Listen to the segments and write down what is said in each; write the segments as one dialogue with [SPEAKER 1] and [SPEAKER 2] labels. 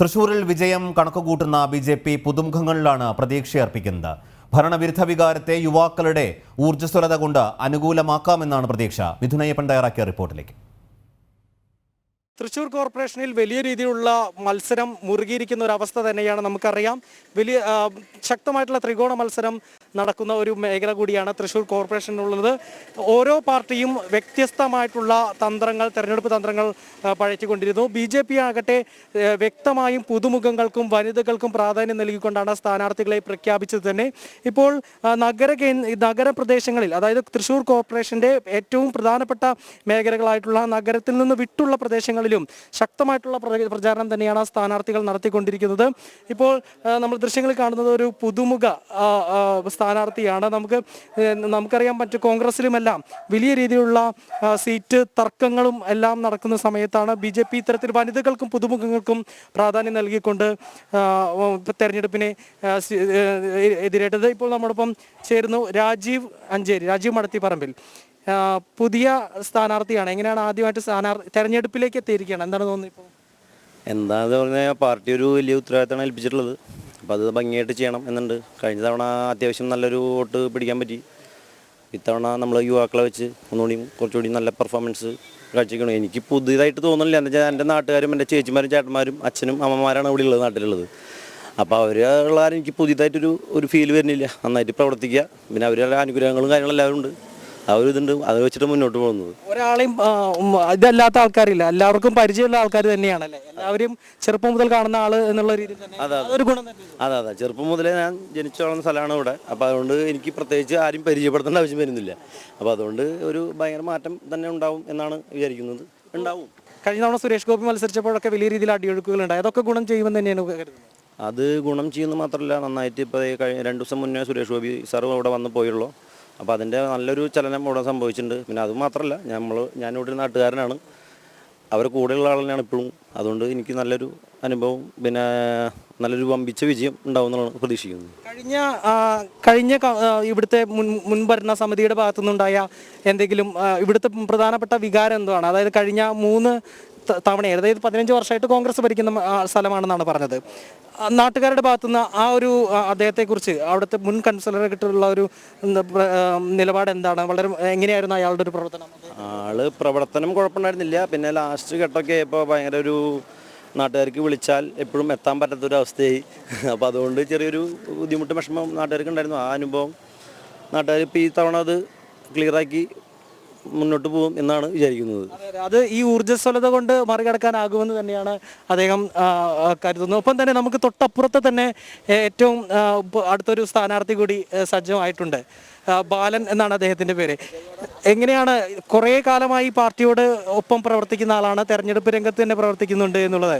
[SPEAKER 1] തൃശൂരിൽ വിജയം കണക്കുകൂട്ടുന്ന ബി ജെ പി പുതുമുഖങ്ങളിലാണ് പ്രതീക്ഷയർപ്പിക്കുന്നത് ഭരണവിരുദ്ധ വികാരത്തെ യുവാക്കളുടെ ഊർജസ്വലത കൊണ്ട് അനുകൂലമാക്കാമെന്നാണ് പ്രതീക്ഷ. മിഥുനയ്യപ്പൻ തയ്യാറാക്കിയ റിപ്പോർട്ടിലേക്ക്.
[SPEAKER 2] തൃശ്ശൂർ കോർപ്പറേഷനിൽ വലിയ രീതിയിലുള്ള മത്സരം മുറുകിയിരിക്കുന്ന ഒരു അവസ്ഥ തന്നെയാണ് നമുക്കറിയാം. വലിയ ശക്തമായിട്ടുള്ള ത്രികോണ മത്സരം നടക്കുന്ന ഒരു മേഖല കൂടിയാണ് തൃശ്ശൂർ കോർപ്പറേഷനിലുള്ളത്. ഓരോ പാർട്ടിയും വ്യത്യസ്തമായിട്ടുള്ള തന്ത്രങ്ങൾ തെരഞ്ഞെടുപ്പ് തന്ത്രങ്ങൾ ആ, പഴച്ചുകൊണ്ടിരുന്നു ബി ജെ പി ആകട്ടെ വ്യക്തമായും പുതുമുഖങ്ങൾക്കും വനിതകൾക്കും പ്രാധാന്യം നൽകിക്കൊണ്ടാണ് സ്ഥാനാർത്ഥികളെ പ്രഖ്യാപിച്ചത് തന്നെ. ഇപ്പോൾ നഗര നഗരപ്രദേശങ്ങളിൽ അതായത് തൃശ്ശൂർ കോർപ്പറേഷന്റെ ഏറ്റവും പ്രധാനപ്പെട്ട മേഖലകളായിട്ടുള്ള നഗരത്തിൽ നിന്ന് വിട്ടുള്ള പ്രദേശങ്ങളിലും ശക്തമായിട്ടുള്ള പ്രചാരണം തന്നെയാണ് സ്ഥാനാർത്ഥികൾ നടത്തിക്കൊണ്ടിരിക്കുന്നത്. ഇപ്പോൾ നമ്മൾ ദൃശ്യങ്ങളിൽ കാണുന്നത് ഒരു പുതുമുഖ സ്ഥാനാർത്ഥിയാണ്. നമുക്ക് നമുക്കറിയാൻ പറ്റും കോൺഗ്രസിലുമെല്ലാം വലിയ രീതിയിലുള്ള സീറ്റ് തർക്കങ്ങളും എല്ലാം നടക്കുന്ന സമയത്താണ് ബി ജെ പി ഇത്തരത്തിൽ വനിതകൾക്കും പുതുമുഖങ്ങൾക്കും പ്രാധാന്യം നൽകിക്കൊണ്ട് തെരഞ്ഞെടുപ്പിനെ എതിരേറ്റത്. ഇപ്പോൾ നമ്മോടൊപ്പം ചേരുന്നു രാജീവ് അഞ്ചേരി രാജീവ് മടത്തിപ്പറമ്പിൽ. പുതിയ സ്ഥാനാർത്ഥിയാണ്. എങ്ങനെയാണ് ആദ്യമായിട്ട് സ്ഥാനാർത്ഥി തെരഞ്ഞെടുപ്പിലേക്ക് എത്തിയിരിക്കുകയാണ്? എന്താണ് തോന്നുന്നത് ഇപ്പോൾ?
[SPEAKER 3] എന്താണെന്ന് പറഞ്ഞാൽ പാർട്ടി ഒരു വലിയ ഉത്തരവാദിത്തമാണ് ഏൽപ്പിച്ചിട്ടുള്ളത്. അപ്പോൾ അത് ഭംഗിയായിട്ട് ചെയ്യണം എന്നുണ്ട്. കഴിഞ്ഞ തവണ അത്യാവശ്യം നല്ലൊരു വോട്ട് പിടിക്കാൻ പറ്റി. ഇത്തവണ നമ്മൾ യുവാക്കളെ വെച്ച് ഒന്നുകൂടി കുറച്ചുകൂടി നല്ല പെർഫോമൻസ് കാഴ്ചയ്ക്കണം എനിക്ക് പുതിയതായിട്ട് തോന്നുന്നില്ല. എന്താ വെച്ചാൽ എന്റെ നാട്ടുകാരും എന്റെ ചേച്ചിമാരും ചേട്ടന്മാരും അച്ഛനും അമ്മമാരാണ് ഇവിടെ ഉള്ളത് നാട്ടിലുള്ളത്. അപ്പോൾ അവരുള്ള എനിക്ക് പുതിയതായിട്ടൊരു ഒരു ഫീൽ വരുന്നില്ല. നന്നായിട്ട് പ്രവർത്തിക്കുക. പിന്നെ അവരുടെ അനുഗ്രഹങ്ങളും കാര്യങ്ങളും എല്ലാവരും ഉണ്ട്. ആ ഒരു ഇതുണ്ട്. അത് വെച്ചിട്ട് മുന്നോട്ട് പോകുന്നത്.
[SPEAKER 2] ഒരാളെയും ആ, ഉം, ഇതല്ലാത്ത ആൾക്കാരില്ല. എല്ലാവർക്കും പരിചയമുള്ള ആൾക്കാർ തന്നെയാണല്ലേ? എല്ലാവരും ചെറുപ്പം മുതൽ കാണുന്ന ആൾ എന്നുള്ള രീതിയിൽ തന്നെ അതൊരു ഗുണം തന്നെ
[SPEAKER 3] അതെ അതെ. ചെറുപ്പം മുതലേ ഞാൻ ജനിച്ചു വളർന്ന സ്ഥലമാണ് ഇവിടെ. അപ്പോൾ അതുകൊണ്ട് എനിക്ക് പ്രത്യേകിച്ച് ആരും പരിചയപ്പെടുത്തേണ്ട ആവശ്യം വരുന്നില്ല. അപ്പോൾ അതുകൊണ്ട് ഒരു ഭയങ്കര മാറ്റം തന്നെ ഉണ്ടാവും എന്നാണ് വിചാരിക്കുന്നത്. ഉണ്ടാവും.
[SPEAKER 2] കഴിഞ്ഞ തവണ സുരേഷ് ഗോപി മത്സരിച്ചപ്പോഴൊക്കെ വലിയ രീതിയിൽ അടിയൊഴുക്കുകൾ ഉണ്ടായി. അതൊക്കെ ഗുണം ചെയ്യുമെന്ന് തന്നെയാണ് കരുതുന്നത്.
[SPEAKER 3] അത് ഗുണം ചെയ്യുന്നത് മാത്രമല്ല നന്നായിട്ട് ഇപ്പോൾ കഴിഞ്ഞ രണ്ട് ദിവസം മുന്നേ സുരേഷ് ഗോപി സാറും അവിടെ വന്ന് പോയുള്ളൂ. അപ്പോൾ അതിന്റെ നല്ലൊരു ചലനം ഇവിടെ സംഭവിച്ചിട്ടുണ്ട്. പിന്നെ അത് മാത്രമല്ല നമ്മൾ ഞാൻ ഇവിടെ നാട്ടുകാരനാണ്. അവർ കൂടെയുള്ള ആൾ തന്നെയാണ് ഇപ്പോഴും. അതുകൊണ്ട് എനിക്ക് നല്ലൊരു അനുഭവം പിന്നെ നല്ലൊരു വമ്പിച്ച വിജയം ഉണ്ടാവും എന്നാണ് പ്രതീക്ഷിക്കുന്നത്.
[SPEAKER 2] കഴിഞ്ഞ കഴിഞ്ഞ ഇവിടുത്തെ മുൻ മുൻഭരണ സമിതിയുടെ ഭാഗത്തുനിന്നുണ്ടായ എന്തെങ്കിലും ഇവിടുത്തെ പ്രധാനപ്പെട്ട വികാരം എന്താണ്? അതായത് കഴിഞ്ഞ മൂന്ന് തവണ അതായത് പതിനഞ്ച് വർഷമായിട്ട് കോൺഗ്രസ് ഭരിക്കുന്ന സ്ഥലമാണെന്നാണ് പറഞ്ഞത്. നാട്ടുകാരുടെ ഭാഗത്തുനിന്ന് ആ ഒരു അദ്ദേഹത്തെക്കുറിച്ച് അവിടുത്തെ മുൻ കൺസലറായിട്ടുള്ള ഒരു എന്താ പ്ര- ആ, നിലപാട് എന്താണ്? വളരെ എങ്ങനെയായിരുന്നു അയാളുടെ ഒരു പ്രവർത്തനം?
[SPEAKER 3] ആൾ പ്രവർത്തനം കുഴപ്പമുണ്ടായിരുന്നില്ല. പിന്നെ ലാസ്റ്റ് ഘട്ടമൊക്കെ ഇപ്പോൾ ഭയങ്കര ഒരു നാട്ടുകാർക്ക് വിളിച്ചാൽ എപ്പോഴും എത്താൻ പറ്റാത്തൊരു അവസ്ഥയായി അപ്പോൾ അതുകൊണ്ട് ചെറിയൊരു ബുദ്ധിമുട്ട് വിഷമം നാട്ടുകാർക്ക് ഉണ്ടായിരുന്നു. ആ അനുഭവം നാട്ടുകാർ ഇപ്പോൾ ഈ തവണ അത് ക്ലിയറാക്കി മുന്നോട്ട് പോകും എന്നാണ് വിചാരിക്കുന്നത്.
[SPEAKER 2] അതെ, ഈ ഊർജസ്വലത കൊണ്ട് മറികടക്കാനാകുമെന്ന് തന്നെയാണ് അദ്ദേഹം കരുതുന്നത്. ഒപ്പം തന്നെ നമുക്ക് തൊട്ടപ്പുറത്ത് തന്നെ ഏറ്റവും അടുത്തൊരു സ്ഥാനാർത്ഥി കൂടി സജ്ജമായിട്ടുണ്ട്. ബാലൻ എന്നാണ് അദ്ദേഹത്തിന്റെ പേര്. എങ്ങനെയാണ് കുറേ കാലമായി പാർട്ടിയോട് ഒപ്പം പ്രവർത്തിക്കുന്ന ആളാണ് തെരഞ്ഞെടുപ്പ് രംഗത്ത് തന്നെ പ്രവർത്തിക്കുന്നുണ്ട് എന്നുള്ളത്.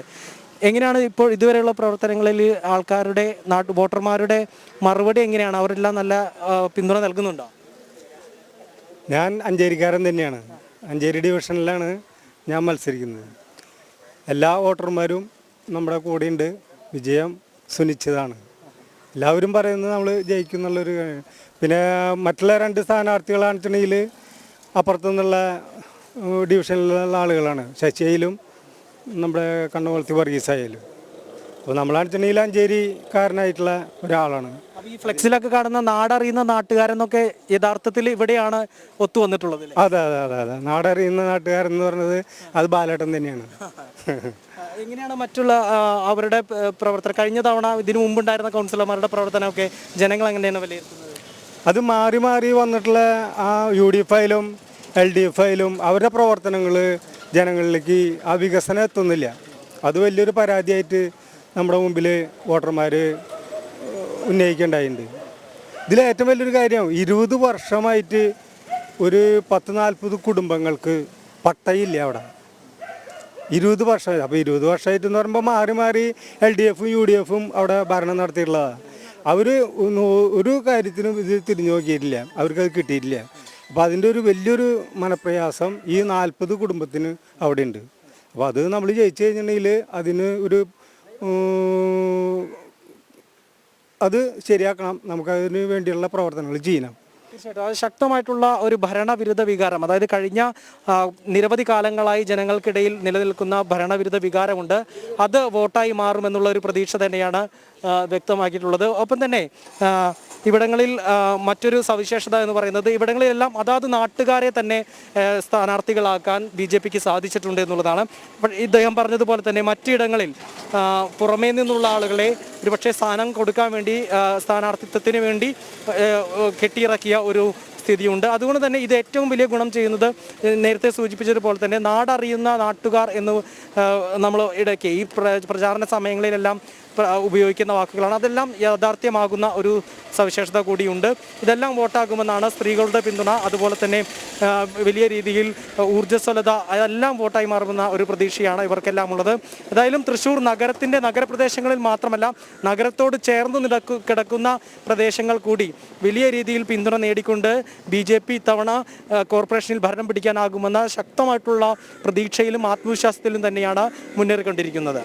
[SPEAKER 2] എങ്ങനെയാണ് ഇപ്പോൾ ഇതുവരെയുള്ള പ്രവർത്തനങ്ങളിൽ ആൾക്കാരുടെ നാട്ടു വോട്ടർമാരുടെ മറുപടി എങ്ങനെയാണ്? അവരെല്ലാം നല്ല പിന്തുണ നൽകുന്നുണ്ടോ?
[SPEAKER 4] ഞാൻ അഞ്ചേരിക്കാരൻ തന്നെയാണ്. അഞ്ചേരി ഡിവിഷനിലാണ് ഞാൻ മത്സരിക്കുന്നത്. എല്ലാ വോട്ടർമാരും നമ്മുടെ കൂടെയുണ്ട്. വിജയം സുനിശ്ചിതമാണ്. എല്ലാവരും പറയുന്നത് നമ്മൾ ജയിക്കും എന്നുള്ളൊരു. പിന്നെ മറ്റുള്ള രണ്ട് സ്ഥാനാർത്ഥികളാണെന്നുണ്ടെങ്കിൽ അപ്പുറത്തുനിന്നുള്ള അപ്പുറത്തു ഡിവിഷനിലുള്ള ആളുകളാണ്. ശശിയിലും നമ്മുടെ കണ്ണുകൊളത്തി വർഗീസായാലും. അപ്പോൾ നമ്മളാണെന്നുണ്ടെങ്കിൽ അഞ്ചേരിക്കാരനായിട്ടുള്ള ഒരാളാണ്.
[SPEAKER 2] ഈ ഫ്ലെക്സിലൊക്കെ കാണുന്ന നാടറിയുന്ന നാട്ടുകാരെന്നൊക്കെ യഥാർത്ഥത്തിൽ ഇവിടെയാണ് ഒത്തു വന്നിട്ടുള്ളത്
[SPEAKER 4] അതെ അതെ അതെ അതെ. നാടറിയുന്ന നാട്ടുകാരെന്ന് പറഞ്ഞത് അത് ബാലേട്ടൻ തന്നെയാണ്.
[SPEAKER 2] എങ്ങനെയാണ് മറ്റുള്ള ആ, അവരുടെ പ- പ്രവർത്തനം? കഴിഞ്ഞ തവണ ഇതിനു മുമ്പുണ്ടായിരുന്ന കൗൺസിലർമാരുടെ പ്രവർത്തനമൊക്കെ ജനങ്ങൾ എങ്ങനെയാണ് വിലയിരുത്തുന്നത്?
[SPEAKER 4] അത് മാറി മാറി വന്നിട്ടുള്ള ആ യു ഡി എഫ് ആയാലും എൽ ഡി എഫ് ആയാലും അവരുടെ പ്രവർത്തനങ്ങൾ ജനങ്ങളിലേക്ക് ആ വികസനം എത്തുന്നില്ല. അത് വലിയൊരു പരാതിയായിട്ട് നമ്മുടെ മുമ്പിൽ വോട്ടർമാർ ഉന്നയിക്കേണ്ടായിട്ടുണ്ട് ഇതിൽ ഏറ്റവും വലിയൊരു കാര്യം ഇരുപത് വർഷമായിട്ട് ഒരു പത്ത് നാൽപ്പത് കുടുംബങ്ങൾക്ക് പട്ടയില്ല അവിടെ. ഇരുപത് വർഷമായി അപ്പോൾ ഇരുപത് വർഷമായിട്ടെന്ന് പറയുമ്പോൾ മാറി മാറി എൽ ഡി എഫും യു ഡി എഫും അവിടെ ഭരണം നടത്തിയിട്ടുള്ളതാണ് അവർ ഒരു കാര്യത്തിനും ഇത് തിരിഞ്ഞു നോക്കിയിട്ടില്ല അവർക്കത് കിട്ടിയിട്ടില്ല. അപ്പോൾ അതിന്റെ ഒരു വലിയൊരു മനപ്രയാസം ഈ നാൽപ്പത് കുടുംബത്തിന് അവിടെ ഉണ്ട് അപ്പോൾ അത് നമ്മൾ ജയിച്ചു കഴിഞ്ഞിട്ടുണ്ടെങ്കിൽ അതിന് ഒരു അത് ശരിയാക്കണം. നമുക്കതിന് വേണ്ടിയുള്ള പ്രവർത്തനങ്ങൾ ചെയ്യണം
[SPEAKER 2] തീർച്ചയായിട്ടും. അത് ശക്തമായിട്ടുള്ള ഒരു ഭരണവിരുദ്ധ വികാരം. അതായത് കഴിഞ്ഞ നിരവധി കാലങ്ങളായി ജനങ്ങൾക്കിടയിൽ നിലനിൽക്കുന്ന ഭരണവിരുദ്ധ വികാരമുണ്ട്. അത് വോട്ടായി മാറുമെന്നുള്ള ഒരു പ്രതീക്ഷ തന്നെയാണ് വ്യക്തമാക്കിയിട്ടുള്ളത്. ഒപ്പം തന്നെ ഇവിടങ്ങളിൽ മറ്റൊരു സവിശേഷത എന്ന് പറയുന്നത് ഇവിടങ്ങളിലെല്ലാം അതാത് നാട്ടുകാരെ തന്നെ സ്ഥാനാർത്ഥികളാക്കാൻ ബി ജെ പിക്ക് സാധിച്ചിട്ടുണ്ട് എന്നുള്ളതാണ്. ഇദ്ദേഹം പറഞ്ഞതുപോലെ തന്നെ മറ്റിടങ്ങളിൽ പുറമേ നിന്നുള്ള ആളുകളെ ഒരുപക്ഷെ സ്ഥാനം കൊടുക്കാൻ വേണ്ടി സ്ഥാനാർത്ഥിത്വത്തിന് വേണ്ടി കെട്ടിയിറക്കിയ ഒരു സ്ഥിതിയുണ്ട്. അതുകൊണ്ട് തന്നെ ഇത് ഏറ്റവും വലിയ ഗുണം ചെയ്യുന്നത് നേരത്തെ സൂചിപ്പിച്ചതുപോലെ തന്നെ നാടറിയുന്ന നാട്ടുകാർ എന്ന് നമ്മൾ ഇടയ്ക്ക് ഈ പ്രചാരണ സമയങ്ങളിലെല്ലാം ഉപയോഗിക്കുന്ന വാക്കുകളാണ്. അതെല്ലാം യാഥാർത്ഥ്യമാകുന്ന ഒരു സവിശേഷത കൂടിയുണ്ട്. ഇതെല്ലാം വോട്ടാകുമെന്നാണ് സ്ത്രീകളുടെ പിന്തുണ. അതുപോലെ തന്നെ വലിയ രീതിയിൽ ഊർജസ്വലത അതെല്ലാം വോട്ടായി മാറുമെന്ന ഒരു പ്രതീക്ഷയാണ് ഇവർക്കെല്ലാം ഉള്ളത് ഏതായാലും തൃശ്ശൂർ നഗരത്തിന്റെ നഗരപ്രദേശങ്ങളിൽ മാത്രമല്ല നഗരത്തോട് ചേർന്ന് നിടക്കു കിടക്കുന്ന പ്രദേശങ്ങൾ കൂടി വലിയ രീതിയിൽ പിന്തുണ നേടിക്കൊണ്ട് ബി ജെ പി ഇത്തവണ കോർപ്പറേഷനിൽ ഭരണം പിടിക്കാനാകുമെന്ന ശക്തമായിട്ടുള്ള പ്രതീക്ഷയിലും ആത്മവിശ്വാസത്തിലും തന്നെയാണ് മുന്നേറിക്കൊണ്ടിരിക്കുന്നത്.